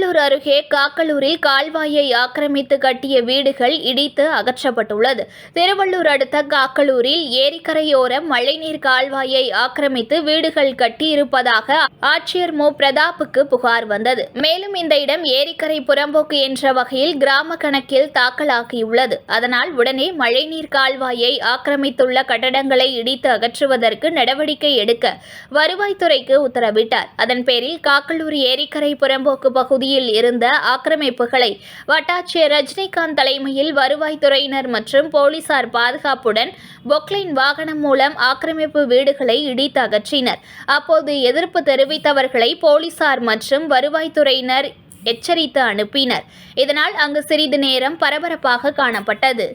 அருகே காக்கலூரில் கால்வாயை ஆக்கிரமித்து கட்டிய வீடுகள் இடித்து அகற்றப்பட்டுள்ளது. திருவள்ளூர் அடுத்த காக்கலூரில் ஏரிக்கரையோரம் மழைநீர் கால்வாயை ஆக்கிரமித்து வீடுகள் கட்டியிருப்பதாக ஆட்சியர் மு. பிரதாப்புக்கு புகார் வந்தது. மேலும் இந்த இடம் ஏரிக்கரை புறம்போக்கு என்ற வகையில் கிராம கணக்கில் தாக்கலாகியுள்ளது. அதனால் உடனே மழைநீர் கால்வாயை ஆக்கிரமித்துள்ள கட்டடங்களை இடித்து அகற்றுவதற்கு நடவடிக்கை எடுக்க வருவாய்த்துறைக்கு உத்தரவிட்டார். அதன் பேரில் காக்கலூர் ஏரிக்கரை புறம்போக்கு பகுதி பகுதியில் இருந்த ஆக்கிரமிப்புகளை வட்டாட்சியர் ரஜினிகாந்த் தலைமையில் வருவாய்த்துறையினர் மற்றும் போலீசார் பாதுகாப்புடன் பொக்லைன் வாகனம் மூலம் ஆக்கிரமிப்பு வீடுகளை இடித்து அகற்றினர். அப்போது எதிர்ப்பு தெரிவித்தவர்களை போலீசார் மற்றும் வருவாய்த்துறையினர் எச்சரித்து அனுப்பினர். இதனால் அங்கு சிறிது நேரம் பரபரப்பாக காணப்பட்டது.